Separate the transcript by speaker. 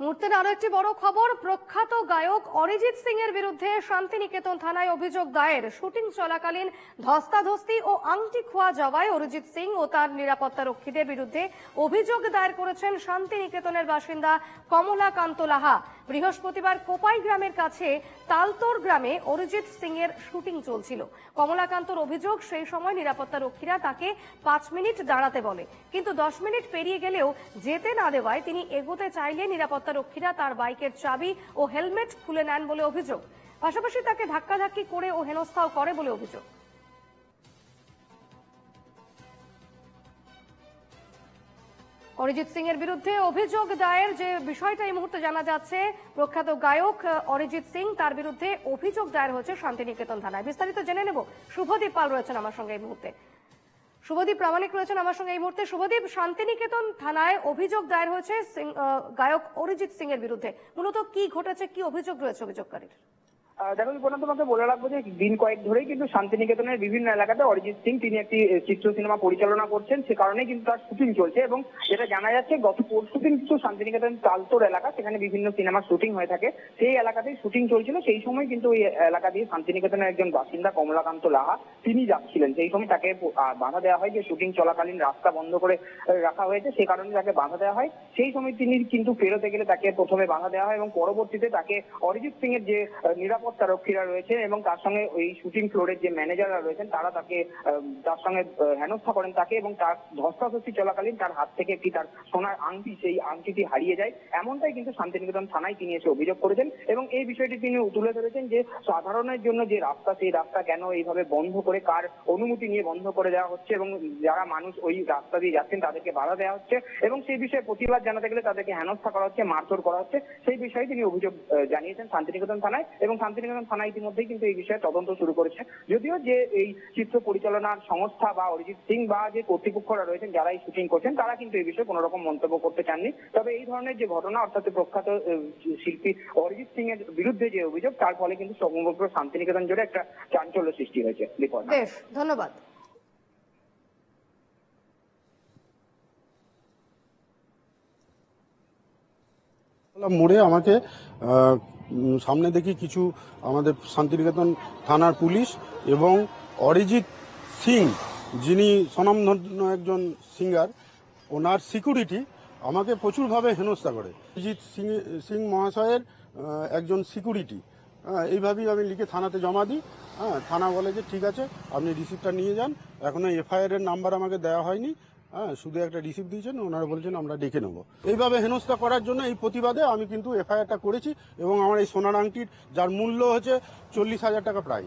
Speaker 1: মুহূর্তের আরও একটি বড় খবর, প্রখ্যাত গায়ক অরিজিৎ সিং এর বিরুদ্ধে শান্তিনিকেতন থানায় অভিযোগ দায়ের। শুটিং চলাকালীন ধস্তাধস্তি ও আংটি খোয়া যাওয়ায় অরিজিৎ সিং ও তার নিরাপত্তা রক্ষীদের বিরুদ্ধে অভিযোগ দায়ের করেছেন শান্তিনিকেতনের বাসিন্দা কমলাকান্ত লাহা। বৃহস্পতিবার কোপাই গ্রামের কাছে তালতোর গ্রামে অরিজিৎ সিং এর শুটিং চলছিল। কমলাকান্তর অভিযোগ, সেই সময় নিরাপত্তা রক্ষীরা তাকে পাঁচ মিনিট দাঁড়াতে বলে। কিন্তু দশ মিনিট পেরিয়ে গেলেও যেতে না দেওয়ায় তিনি এগোতে চাইলে নিরাপত্তা রক্ষীরা তার বাইকের চাবি ও হেলমেট খুলে নেন বলে অভিযোগ। পাশাপাশি তাকে ধাক্কাধাক্কি করে ও হেনস্থাও করে বলে অভিযোগ। অরিজিৎ সিং এর বিরুদ্ধে অভিযোগ দায়ের যে বিষয়টা এই মুহূর্তে জানা যাচ্ছে, প্রখ্যাত গায়ক অরিজিৎ সিং তার বিরুদ্ধে অভিযোগ দায়ের হচ্ছে শান্তিনিকেতন থানায়। বিস্তারিত জেনে নেব। শুভদীপ পাল রয়েছেন আমার সঙ্গে এই মুহূর্তে। শুভদীপ প্রামাণিক রয়েছেন আমার সঙ্গে এই মুহূর্তে। শুভদীপ, শান্তিনিকেতন থানায় অভিযোগ দায়ের হয়েছে গায়ক অরিজিৎ সিং এর বিরুদ্ধে। মূলত কি ঘটেছে, কি অভিযোগ রয়েছে অভিযোগকারীর?
Speaker 2: দেখো বিপণা তোমাকে বলে রাখব যে দিন কয়েক ধরেই কিন্তু শান্তিনিকেতনের বিভিন্ন এলাকাতে অরিজিৎ সিং তিনি একটি চিত্র সিনেমা পরিচালনা করছেন। সে কারণে কিন্তু তার শুটিং চলছে এবং যেটা জানা যাচ্ছে গত পরশু দিন কিন্তু শান্তিনিকেতন তালতোর এলাকা সেখানে বিভিন্ন সিনেমার শুটিং হয়ে থাকে। সেই এলাকাতেই শুটিং চলছিল। সেই সময় কিন্তু ওই এলাকা দিয়ে শান্তিনিকেতনের একজন বাসিন্দা কমলাকান্ত লাহা তিনি যাচ্ছিলেন। সেই সময় তাকে বাধা দেওয়া হয় যে শুটিং চলাকালীন রাস্তা বন্ধ করে রাখা হয়েছে। সে কারণে তাকে বাধা দেওয়া হয়। সেই সময় তিনি কিন্তু ফেরোতে গেলে তাকে প্রথমে বাধা দেওয়া হয় এবং পরবর্তীতে তাকে অরিজিৎ সিং এর যে আহ, নিরাপত্তা রক্ষীরা রয়েছে এবং তার সঙ্গে ওই শুটিং ফ্লোরের যে ম্যানেজাররা রয়েছেন, তারা তাকে তার সঙ্গে হেনস্থা করেন তাকে এবং তার ধস্তাধস্তি চলাকালীন তার হাত থেকে একটি তার সোনার আংটি, সেই আংটিটি হারিয়ে যায়। এমনটাই কিন্তু শান্তিনিকেতন থানায় তিনি এসে অভিযোগ করেছেন এবং এই বিষয়টি তিনি তুলে ধরেছেন যে সাধারণের জন্য যে রাস্তা, সেই রাস্তা কেন এইভাবে বন্ধ করে, কার অনুমতি নিয়ে বন্ধ করে দেওয়া হচ্ছে এবং যারা মানুষ ওই রাস্তা দিয়ে যাচ্ছেন তাদেরকে বাধা দেওয়া হচ্ছে এবং সেই বিষয়ে প্রতিবাদ জানাতে গেলে তাদেরকে হেনস্থা করা হচ্ছে, মারধর করা হচ্ছে। সেই বিষয়ে তিনি অভিযোগ জানিয়েছেন শান্তিনিকেতন থানায় এবং শান্তিনিকেতন থানা ইতিমধ্যেই কিন্তু এই বিষয়ে তদন্ত শুরু করেছে। যদিও যে এই চিত্র পরিচালনার সংস্থা বা অরিজিৎ সিং বা যে কর্তৃপক্ষরা রয়েছেন যারা এই শুটিং করছেন তারা কিন্তু এই বিষয়ে কোনো রকম মন্তব্য করতে চাননি। তবে এই ধরনের যে ঘটনা অর্থাৎ প্রখ্যাত শিল্পী অরিজিৎ সিং এর বিরুদ্ধে যে অভিযোগ তার ফলে কিন্তু সমগ্র শান্তিনিকেতন জুড়ে একটা চাঞ্চল্য সৃষ্টি হয়েছে বিপদ
Speaker 1: বেশ ধন্যবাদ।
Speaker 3: মোড়ে আমাকে সামনে দেখি কিছু আমাদের শান্তিনিকেতন থানার পুলিশ এবং অরিজিৎ সিং, যিনি স্বনামধন্য একজন সিঙ্গার, ওনার সিকিউরিটি আমাকে প্রচুরভাবে হেনস্থা করে। অরিজিৎ সিং সিং মহাশয়ের একজন সিকিউরিটি। এইভাবেই আমি লিখে থানাতে জমা দিই। হ্যাঁ থানা বলে যে, ঠিক আছে, আপনি রিসিপ্টটা নিয়ে যান। এখনও এফআইআর এর নাম্বার আমাকে দেওয়া হয়নি। হ্যাঁ শুধু একটা রিসিপ্ট দিয়েছেন, ওনারা বলছেন আমরা ডেকে নেব। এইভাবে হেনস্থা করার জন্য এই প্রতিবাদে আমি কিন্তু এফআইআরটা করেছি এবং আমার এই সোনার আংটির যার মূল্য হচ্ছে চল্লিশ হাজার টাকা প্রায়।